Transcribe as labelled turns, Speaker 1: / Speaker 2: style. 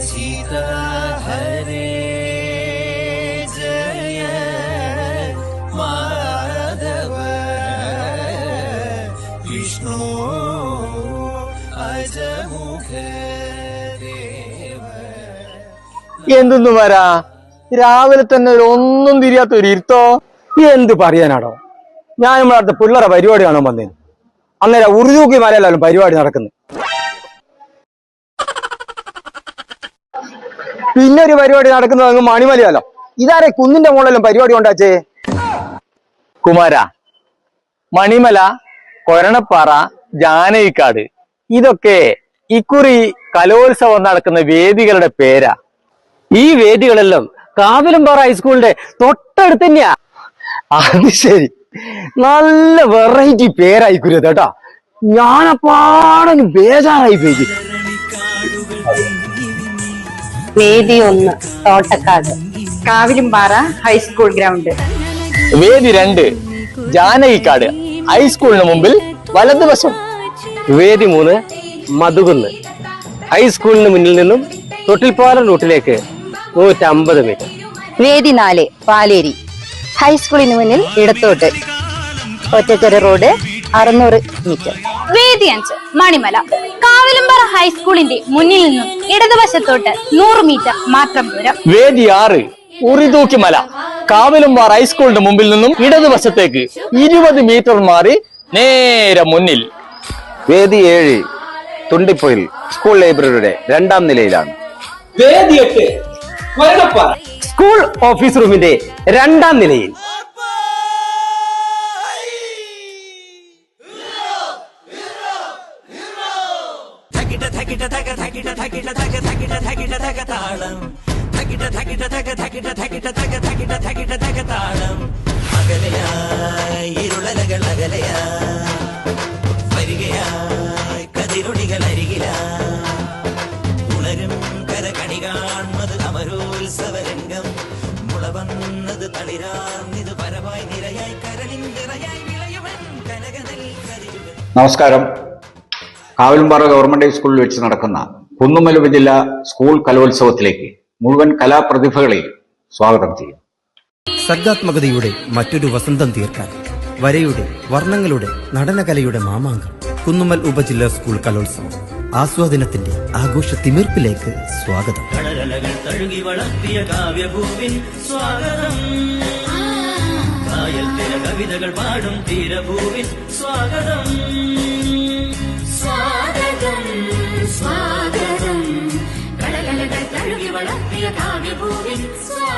Speaker 1: सीता
Speaker 2: എന്തെന്ന് വരാ? രാവിലെ തന്നെ ഒന്നും തിരിയാത്ത ഒരു ഇരുത്തോ? എന്ത് പറയാനാടോ? ഞാൻ നമ്മളടുത്ത് പിള്ളേരുടെ പരിപാടി കാണാൻ വന്നേ? അന്നേരം ഉറുതൂക്കി മലയാളം പരിപാടി നടക്കുന്നത് പിന്നെ ഒരു പരിപാടി നടക്കുന്നത് അങ്ങ് മണിമലയല്ലോ ഇതാരെ കുന്നിന്റെ മുകളിലും പരിപാടി ഉണ്ടാച്ചേ കുമാര മണിമല കൊരണപ്പാറ ജാനകിക്കാട് ഇതൊക്കെ ഇക്കുറി കലോത്സവം നടക്കുന്ന വേദികളുടെ പേരാ. ഈ വേദികളെല്ലാം കാവിലുംപാറ ഹൈസ്കൂളിന്റെ തൊട്ടടുത്ത് തന്നെയാ. അത് ശരി. നല്ല വെറൈറ്റി പേരായിക്കുരുത് കേട്ടോ. ഞാനപ്പാടൊന്ന് ബേജാറായി പോയി.
Speaker 3: വേദി ഒന്ന് തോട്ടക്കാട്. Kavilumpara high school ground.
Speaker 2: വേദി രണ്ട് ജാനകിക്കാട് ഹൈസ്കൂളിന് മുമ്പിൽ വലതുവശം. വേദി മൂന്ന് മധുകുന്ന്. ഹൈസ്കൂളിന് മുന്നിൽ നിന്നും തൊട്ടിൽപ്പാറ റൂട്ടിലേക്ക് നൂറ്റമ്പത് മീറ്റർ.
Speaker 3: വേദി നാല് പാലേരി. ഹൈസ്കൂളിന് മുന്നിൽ ഇടത്തോട്ട് ഒറ്റക്കര റോഡ് അറുന്നൂറ് മീറ്റർ.
Speaker 4: വേദി അഞ്ച് മണിമല. കാവിലുംപാറ ഹൈസ്കൂളിന്റെ മുന്നിൽ നിന്നും ഇടതുവശത്തോട്ട് നൂറ് മീറ്റർ മാത്രം ദൂരം.
Speaker 2: വേദി ആറ് ഉറിതൂക്കി മല. കാവിലുംപാറ ഹൈസ്കൂളിന്റെ മുമ്പിൽ നിന്നും ഇടതുവശത്തേക്ക് ഇരുപത് മീറ്റർ മാറി നേരെ മുന്നിൽ.
Speaker 5: വേദി ഏഴ് തുണ്ടിപ്പൊയിൽ സ്കൂൾ ലൈബ്രറിയുടെ രണ്ടാം നിലയിലാണ്.
Speaker 2: വേദി എട്ട് സ്കൂൾ ഓഫീസ് റൂമിന്റെ രണ്ടാം നിലയിൽ.
Speaker 5: നമസ്കാരം. കാവിലുംപാറ ഗവൺമെന്റ് ഹൈസ്കൂളിൽ വെച്ച് നടക്കുന്ന കുന്നുമല ഉപജില്ല സ്കൂൾ കലോത്സവത്തിലേക്ക് മുഴുവൻ കലാപ്രതിഭകളെയും സ്വാഗതം ചെയ്യും.
Speaker 6: സർഗാത്മകതയുടെ മറ്റൊരു വസന്തം തീർക്കാൻ വരയുടെ വർണങ്ങളുടെ നടനകലയുടെ മാമാങ്കം കുന്നുമൽ ഉപജില്ല സ്കൂൾ കലോത്സവം. ആസ്വാദനത്തിന്റെ ആഘോഷ തിമിർപ്പിലേക്ക് സ്വാഗതം
Speaker 1: തഴുകി വളർത്തിയ കാവ്യഭൂവിൻ സ്വാഗതം. കായൽ തിര കവിതകൾ പാടും തീരഭൂവിൻ സ്വാഗതം.
Speaker 7: സ്വാഗതം സ്വാഗതം. കടകലകൾ തഴുകി വളർത്തിയ കാവ്യഭൂമി സ്വാഗതം